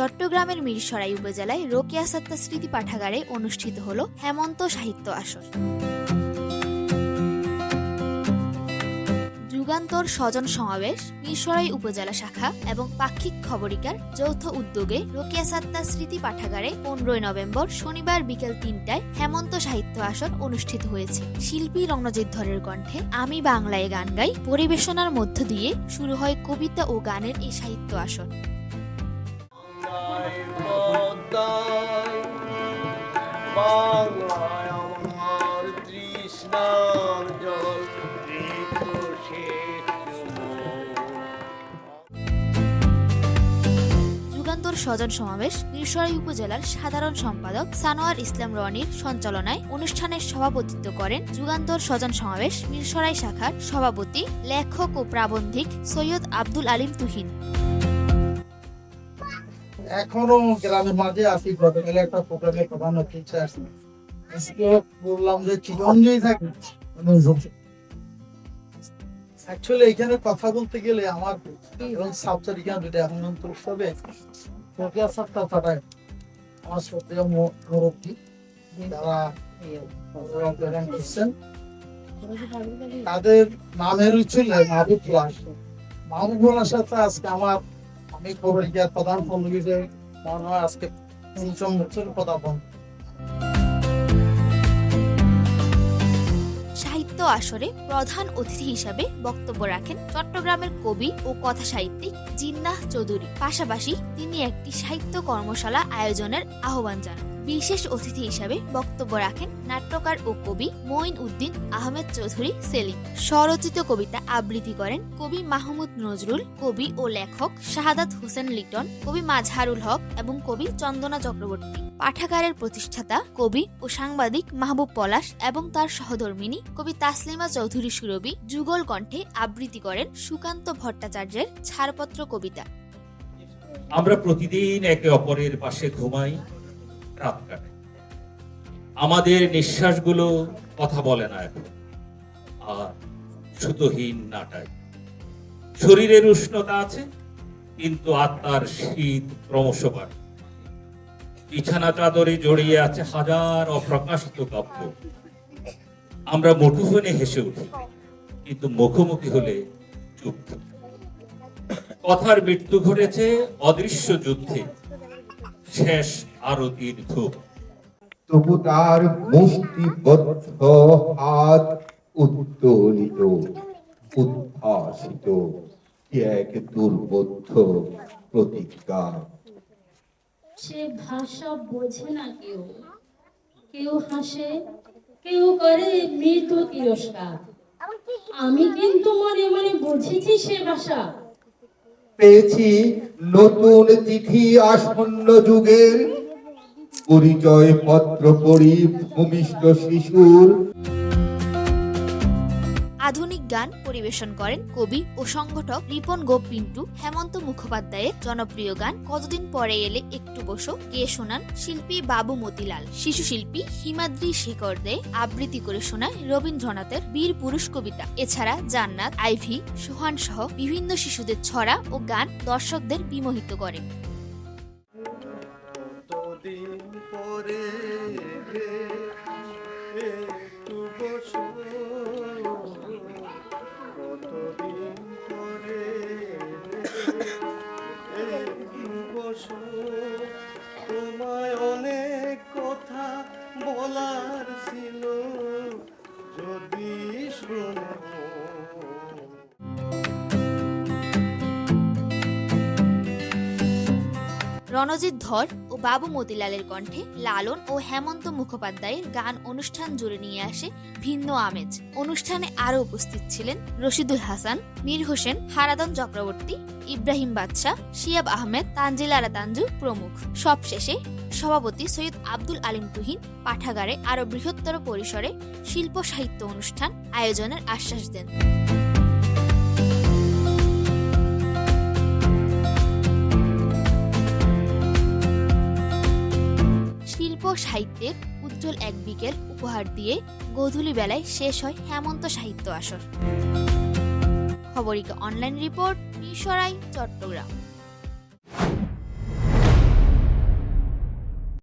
চট্টগ্রামের মিরসরাই উপজেলায় রোকেয়া সাত্তা স্মৃতি পাঠাগারে অনুষ্ঠিত হল হেমন্ত সাহিত্য আসর। যুগান্তর স্বজন সমাবেশ, মিরসরাই উপজেলা শাখা এবং পাক্ষিক খবরিকার যৌথ উদ্যোগে রোকেয়া সাত্তা স্মৃতি পাঠাগারে পনেরোই নভেম্বর শনিবার বিকেল তিনটায় হেমন্ত সাহিত্য আসর অনুষ্ঠিত হয়েছে। শিল্পী রণজিৎ ধরের কণ্ঠে আমি বাংলায় গান গাই, পরিবেশনার মধ্য দিয়ে শুরু হয় কবিতা ও গানের এই সাহিত্য আসর। পদ্মায় বাংলায় আমার তৃষ্ণার জল যুগান্তর স্বজন সমাবেশ মিরসরাই উপজেলার সাধারণ সম্পাদক সানোয়ার ইসলাম রনির সঞ্চালনায় অনুষ্ঠানের সভাপতিত্ব করেন যুগান্তর স্বজন সমাবেশ মিরসরাই শাখার সভাপতি, লেখক ও প্রাবন্ধিক সৈয়দ আব্দুল আলিম তুহিন। এখনও গ্রামের মাঝে আছি গতকালে একটা প্রোগ্রামে প্রধান অতিথি আসছে আজকে বললাম যে চিরঞ্জয়ী থাকি অ্যাকচুয়ালি এখানে কথা বলতে গেলে আমার এবং এখানে এখন প্রক্রিয়া সাতটা আমার মুরব্বী যারা তাদের নামের ছিল মাহবুব সাথে আজকে আমার আমি প্রধান মনে হয় আজকে পঞ্চম বছর পদাপন সাহিত্য আসরে প্রধান অতিথি হিসাবে বক্তব্য রাখেন চট্টগ্রামের কবি ও কথা সাহিত্যিক জিন্নাহ চৌধুরী। পাশাপাশি তিনি একটি সাহিত্য কর্মশালা আয়োজনের আহ্বান জানান। বিশেষ অতিথি হিসাবে বক্তব্য রাখেন নাট্যকার ও কবি মঈন উদ্দিন আহমেদ চৌধুরী সেলিম। স্বরচিত কবিতা আবৃত্তি করেন কবি মাহমুদ নজরুল, কবি ও লেখক শাহাদাত হোসেন লিটন, কবি মাজহারুল হক এবং কবি চন্দনা চক্রবর্তী। পাঠাগারের প্রতিষ্ঠাতা কবি ও সাংবাদিক মাহবুব পলাশ এবং তার সহধর্মিনী কবি তাসলিমা চৌধুরী সুরভি যুগল কণ্ঠে আবৃত্তি করেন সুকান্ত ভট্টাচার্যের ছাড়পত্র কবিতা। আমরা প্রতিদিন একে অপরের পাশে ঘুমাই। রাত কাটাই আমাদের নিঃশ্বাসগুলো কথা বলে না এখন। আর সুতোহীন নাটাই শরীরের উষ্ণতা আছে, কিন্তু আত্মার শীত ক্রমশ বাড়ে। বিছানা চাদরে জড়িয়ে আছে হাজার অপ্রকাশিত কাব্য। আমরা মুঠোফোনে হেসে উঠি, কিন্তু মুখোমুখি হলে চুপ কথার মৃত্যু ঘটেছে অদৃশ্য যুদ্ধে। শেষ আরতির ধূপ। তবু তার মুষ্টিবদ্ধ হাত উত্তোলিত উদ্ভাসিত এক দুর্বোধ্য প্রতিজ্ঞা। সে ভাষা বোঝে না কেউ। কেউ হাসে কেউ করে মৃত তিরস্কার। আমি কিন্তু মনে মনে বুঝেছি সে ভাষা। পেয়েছি নতুন তিথি আসন্ন যুগের পরিচয় পত্র পড়ি ভূমিষ্ঠ শিশুর। আধুনিক গান পরিবেশন করেন কবি ও সংগঠক রিপন গোপ পিন্টু, হেমন্ত মুখোপাধ্যায়ের জনপ্রিয় গান কতদিন পরে এলে একটু বসো, কে শোনান? শিল্পী বাবু মতিলাল। শিশু শিল্পী হিমাদ্রি শেখর দে আবৃত্তি করে শোনায় রবীন্দ্রনাথের বীর পুরুষ কবিতা। এছাড়া জান্নাত, আইভি, সোহান সহ বিভিন্ন শিশুদের ছড়া ও গান দর্শকদের বিমোহিত করে। রণজিৎ ধর ও বাবু মতিলালের কণ্ঠে লালন ও হেমন্ত মুখোপাধ্যায়ের গান অনুষ্ঠান জুড়ে নিয়ে আসে ভিন্ন আমেজ। অনুষ্ঠানে আরও উপস্থিত ছিলেন রশিদুল হাসান, মীর হোসেন হারাদন চক্রবর্তী, ইব্রাহিম বাদশাহ, শিয়াব আহমেদ, তানজিলারা তানজু প্রমুখ। সবশেষে সভাপতি সৈয়দ আব্দুল আলিম তুহিন, পাঠাগারে আরও বৃহত্তর পরিসরে শিল্প সাহিত্য অনুষ্ঠান আয়োজনের আশ্বাস দেন। সাহিত্যের উজ্জ্বল এক বিকেল উপহার দিয়ে গোধূলি বেলায় শেষ হয় হেমন্ত সাহিত্য আসর। Khaborika online report Mirsharai, Chattogram.